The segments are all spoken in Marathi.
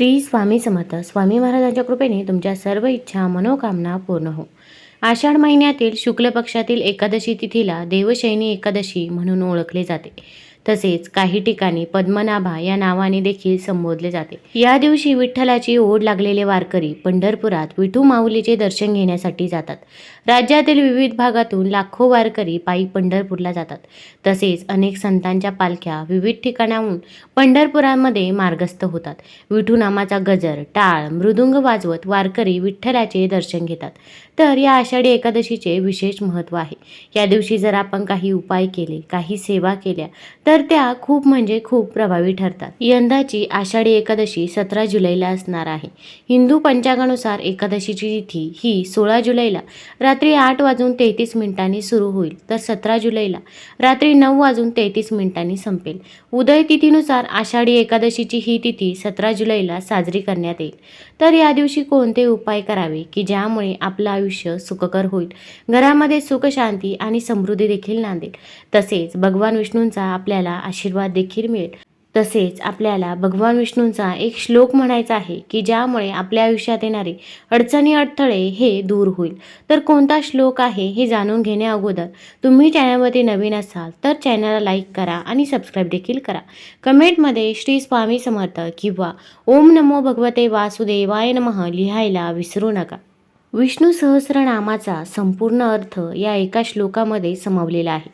श्री स्वामी समर्थ. स्वामी महाराजांच्या कृपेने तुमच्या सर्व इच्छा मनोकामना पूर्ण हो. आषाढ महिन्यातील शुक्ल पक्षातील एकादशी तिथीला देवशयनी एकादशी म्हणून ओळखले जाते. तसेच काही ठिकाणी पद्मनाभा या नावाने देखील संबोधले जाते. या दिवशी विठ्ठलाची ओढ लागलेले वारकरी पंढरपुरात विठू माऊलीचे दर्शन घेण्यासाठी जातात. राज्यातील विविध भागातून लाखो वारकरी पायी पंढरपूरला जातात. तसेच अनेक संतांच्या पालख्या विविध ठिकाणाहून पंढरपुरामध्ये मार्गस्थ होतात. विठू नामाचा गजर टाळ मृदुंग वाजवत वारकरी विठ्ठलाचे दर्शन घेतात. तर या आषाढी एकादशीचे विशेष महत्त्व आहे. या दिवशी जर आपण काही उपाय केले काही सेवा केल्या तर त्या खूप म्हणजे खूप प्रभावी ठरतात. यंदाची आषाढी एकादशी सतरा जुलैला असणार आहे. हिंदू पंचांगानुसार एकादशीची तिथी ही सोळा जुलैला रात्री आठ वाजून तेहतीस मिनिटांनी सुरू होईल तर सतरा जुलैला रात्री नऊ वाजून तेहतीस मिनिटांनी संपेल. उदय तिथीनुसार आषाढी एकादशीची ही तिथी सतरा जुलैला साजरी करण्यात येईल. तर या दिवशी कोणते उपाय करावे की ज्यामुळे आपलं आयुष्य सुखकर होईल. घरामध्ये सुख शांती आणि समृद्धी देखील नांदेल तसेच भगवान विष्णूंचा आपल्याला आशीर्वाद देखील मिळेल. तसेच आपल्याला भगवान विष्णूंचा एक श्लोक म्हणायचा आहे की ज्यामुळे आपल्या आयुष्यात येणारे अडचणी अडथळे हे दूर होईल. तर कोणता श्लोक आहे हे जाणून घेण्या अगोदर तुम्ही चॅनलमध्ये नवीन असाल तर चॅनलला लाईक करा आणि सबस्क्राईब देखील करा. कमेंटमध्ये श्री स्वामी समर्थ किंवा ओम नमो भगवते वासुदेवाय नमः लिहायला विसरू नका. विष्णू सहस्रनामाचा संपूर्ण अर्थ या एका श्लोकामध्ये समावलेला आहे.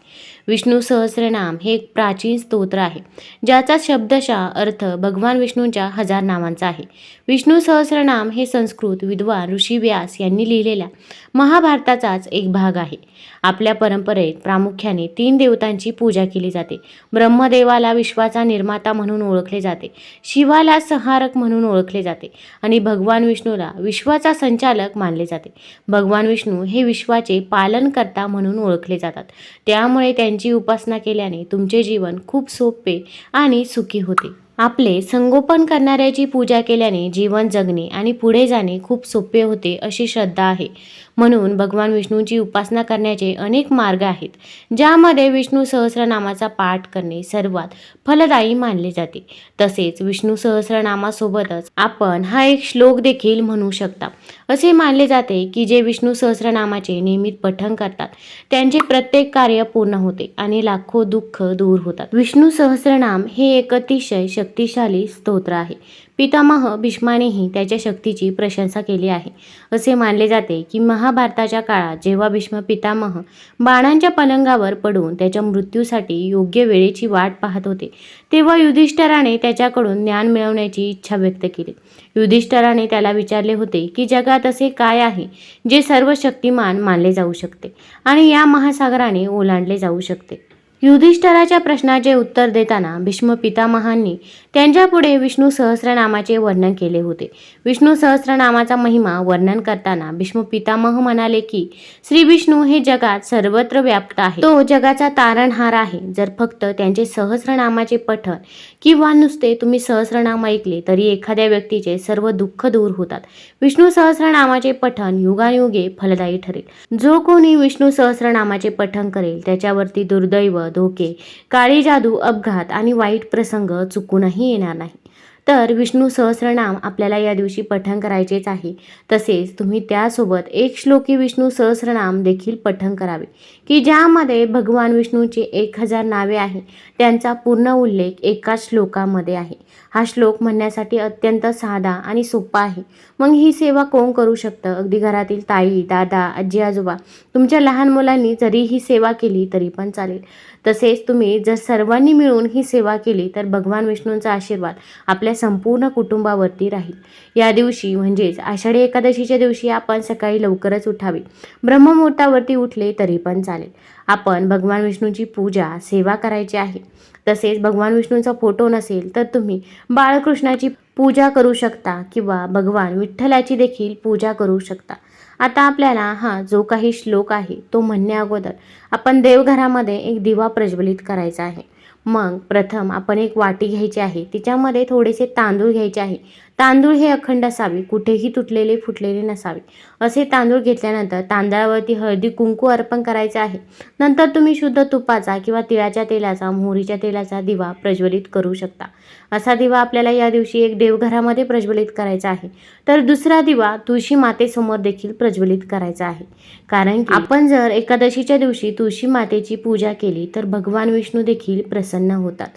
विष्णू सहस्रनाम हे एक प्राचीन स्तोत्र आहे ज्याचा शब्दशः अर्थ भगवान विष्णूंच्या हजार नामांचा आहे. विष्णू सहस्रनाम हे संस्कृत विद्वान ऋषी व्यास यांनी लिहिलेल्या महाभारताचाच एक भाग आहे. आपल्या परंपरेत प्रामुख्याने तीन देवतांची पूजा केली जाते. ब्रह्मदेवाला विश्वाचा निर्माता म्हणून ओळखले जाते शिवाला संहारक म्हणून ओळखले जाते आणि भगवान विष्णूला विश्वाचा संचालक मानले जाते. भगवान विष्णू हे विश्वाचे पालनकर्ता म्हणून ओळखले जातात. त्यामुळे त्यांची उपासना केल्याने तुमचे जीवन खूप सोपे आणि सुखी होते. आपले संगोपन करणाऱ्याची पूजा केल्याने जीवन जगणे आणि पुढे जाणे खूप सोपे होते अशी श्रद्धा आहे. म्हणून भगवान विष्णूची उपासना करण्याचे अनेक मार्ग आहेत ज्यामध्ये विष्णू सहस्रनामाचा पाठ करणे सर्वात फलदायी मानले जाते. तसेच विष्णू सहस्रनामासोबतच आपण हा एक श्लोक देखील म्हणू शकता. असे मानले जाते की जे विष्णू सहस्रनामाचे नियमित पठण करतात त्यांचे प्रत्येक कार्य पूर्ण होते आणि लाखो दुःख दूर होतात. विष्णू सहस्रनाम हे एक अतिशय शक्तिशाली स्तोत्र आहे पितामह भीष्मानेही त्याच्या शक्तीची प्रशंसा केली आहे. असे मानले जाते की महाभारताच्या काळात जेव्हा भीष्म पितामह बाणांच्या पलंगावर पडून त्याच्या मृत्यूसाठी योग्य वेळेची वाट पाहत होते तेव्हा युधिष्ठराने त्याच्याकडून ज्ञान मिळवण्याची इच्छा व्यक्त केली. युधिष्ठराने त्याला विचारले होते की जगात असे काय आहे जे सर्व शक्तिमान मानले जाऊ शकते आणि या महासागराने ओलांडले जाऊ शकते? युधिष्ठराच्या प्रश्नाचे उत्तर देताना भीष्म पितामहांनी त्यांच्यापुढे विष्णू सहस्रनामाचे वर्णन केले होते. विष्णू सहस्रनामाचा महिमा वर्णन करताना भीष्म पितामह म्हणाले की श्री विष्णू हे जगात सर्वत्र व्याप्त आहे. तो जगाचा तारणहार आहे. जर फक्त त्यांचे सहस्रनामाचे पठण किंवा नुसते तुम्ही सहस्रनाम ऐकले तरी एखाद्या व्यक्तीचे सर्व दुःख दूर होतात. विष्णू सहस्रनामाचे पठण युगायुगे फलदायी ठरेल. जो कोणी विष्णू सहस्रनामाचे पठण करेल त्याच्यावरती दुर्दैव धोके काळी जादू अपघात आणि वाईट प्रसंग चुकूनही येणार नाही तर विष्णू सहस्रनाम आपल्याला या दिवशी पठण करायचेच आहे. तसेच तुम्ही त्यासोबत एक श्लोकी विष्णू सहस्रनाम देखील पठण करावे. की ज्यामध्ये भगवान विष्णूची एक हजार नावे आहे. त्यांचा पूर्ण उल्लेख एकाच श्लोकामध्ये आहे. हा श्लोक म्हणण्यासाठी अत्यंत साधा आणि सोपा आहे. मग ही सेवा कोण करू शकतं? अगदी घरातील ताई दादा आजी आजोबा. तुमच्या लहान मुलांनी जरी ही सेवा केली तरी पण चालेल. तसेच तुम्ही जर सर्वांनी मिळून ही सेवा केली तर भगवान विष्णूंचा आशीर्वाद आपल्या संपूर्ण कुटुंबावरती राहील. या दिवशी म्हणजेच आषाढी एकादशीच्या दिवशी आपण सकाळी लवकरच उठावे. ब्रह्ममुहूर्तावरती उठले तरी पण चालेल. आपण भगवान विष्णूची पूजा सेवा करायची आहे. तसेच भगवान विष्णूंचा फोटो नसेल तर तुम्ही बाळकृष्णाची पूजा करू शकता किंवा भगवान विठ्ठलाची देखील पूजा करू शकता. आता आपल्याला हा जो काही श्लोक आहे तो म्हणण्या अगोदर आपण देवघरामध्ये एक दिवा प्रज्वलित करायचा आहे. मग प्रथम आपण एक वाटी घ्यायची आहे. तिच्यामध्ये थोडेसे तांदूळ घ्यायचे आहे. तांदूळ हे अखंड असावे कुठेही तुटलेले फुटलेले नसावे. असे तांदूळ घेतल्यानंतर तांदळावरती हळदी कुंकू अर्पण करायचे आहे. नंतर तुम्ही शुद्ध तुपाचा किंवा तिळाच्या तेलाचा मोहरीच्या तेलाचा दिवा प्रज्वलित करू शकता. असा दिवा आपल्याला या दिवशी एक देवघरामध्ये प्रज्वलित करायचा आहे. तर दुसरा दिवा तुळशी मातेसमोर देखील प्रज्वलित करायचा आहे. कारण आपण जर एकादशीच्या दिवशी तुळशी मातेची पूजा केली तर भगवान विष्णू देखील प्रसन्न होतात.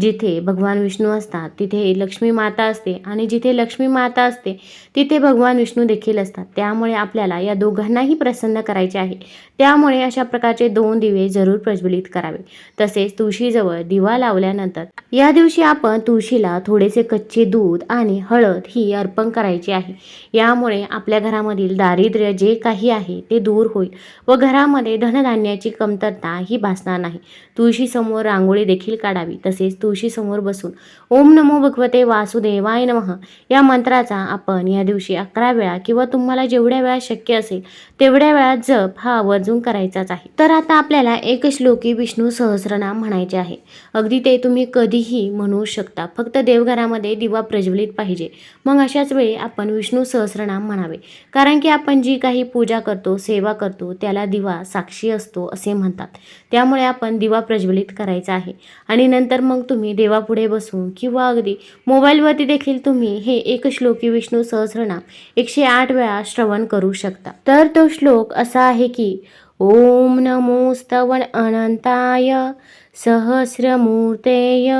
जिथे भगवान विष्णू असतात तिथे लक्ष्मी माता असते आणि जिथे लक्ष्मी माता असते तिथे भगवान विष्णू देखील असतात. त्यामुळे आपल्याला या दोघांनाही प्रसन्न करायचे आहे. त्यामुळे अशा प्रकारचे दोन दिवे जरूर प्रज्वलित करावे. तसेच तुळशीजवळ दिवा लावल्यानंतर या दिवशी आपण तुळशीला थोडेसे कच्चे दूध आणि हळद ही अर्पण करायची आहे. यामुळे आपल्या घरामधील दारिद्र्य जे काही आहे ते दूर होईल व घरामध्ये धनधान्याची कमतरता ही भासणार नाही. तुळशीसमोर रांगोळी देखील काढावी. तसेच तुळशीसमोर बसून ओम नमो भगवते वासुदेवाय नमः. या मंत्राचा आपण या दिवशी अकरा वेळा किंवा तुम्हाला जेवढ्या वेळा शक्य असेल तेवढ्या वेळा जप हा आवर्जून करायचाच आहे. तर आता आपल्याला एक श्लोकी विष्णू सहस्रनाम म्हणायचे आहे. अगदी ते तुम्ही कधीही म्हणू शकता. फक्त देवघरामध्ये दिवा प्रज्वलित पाहिजे. मग अशाच वेळी आपण विष्णू सहस्रनाम म्हणावे. कारण की आपण जी काही पूजा करतो सेवा करतो त्याला दिवा साक्षी असतो असे म्हणतात. त्यामुळे आपण दिवा प्रज्वलित करायचा आहे. आणि नंतर मग तुम्ही देवापुढे बसून किंवा अगदी मोबाईलवरती देखील तुम्ही हे एक श्लोकी विष्णू सहस्रनाम एकशे आठ वेळा श्रवण करू शकता. तर तो श्लोक असा आहे की ओम नमोस्तवन अनंताय सहस्रमूर्तेय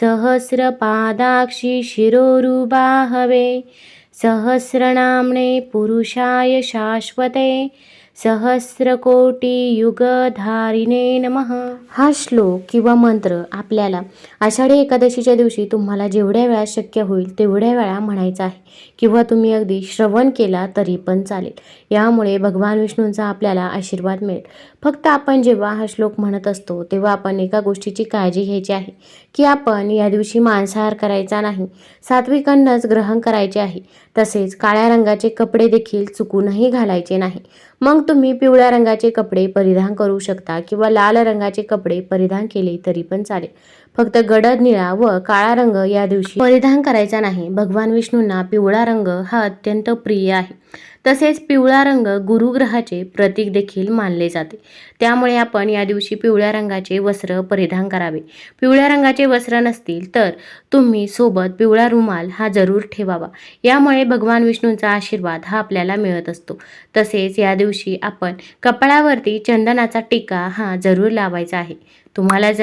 सहस्रपादाक्षी शिरोरुबाहवे सहस्रनाम्ने पुरुषाय शाश्वते सहस्रकोटीयुगधारिणे नमः. हा श्लोक किंवा मंत्र आपल्याला आषाढी एकादशीच्या दिवशी तुम्हाला जेवढ्या वेळा शक्य होईल तेवढ्या वेळा म्हणायचा आहे. किंवा तुम्ही अगदी श्रवण केला तरी पण चालेल. यामुळे भगवान विष्णूंचा आपल्याला आशीर्वाद मिळेल. फक्त आपण जेव्हा हा श्लोक म्हणत असतो तेव्हा आपण एका गोष्टीची काळजी घ्यायची आहे. की आपण या दिवशी मांसाहार करायचा नाही सात्विक अन्नच ग्रहण करायचे आहे. तसेच काळ्या रंगाचे कपडे देखील चुकूनही घालायचे नाही. मग तुम्ही पिवळ्या रंगाचे कपडे परिधान करू शकता किंवा लाल रंगाचे कपडे परिधान केले तरी पण चालेल. फक्त गडद निळा व काळा रंग या दिवशी परिधान करायचा नाही. भगवान विष्णूंना पिवळा रंग हा अत्यंत प्रिय आहे. तसेच पिवळा रंग गुरुग्रहाचे प्रतीक देखील मानले जाते. त्यामुळे आपण या दिवशी पिवळ्या रंगाचे वस्त्र परिधान करावे. पिवळ्या रंगाचे वस्त्र नसतील तर तुम्ही सोबत पिवळा रुमाल हा जरूर ठेवावा. यामुळे भगवान विष्णूंचा आशीर्वाद हा आपल्याला मिळत असतो. तसेच या दिवशी आपण कपाळावरती चंदनाचा टिका हा जरूर लावायचा आहे. तुम्हाला जर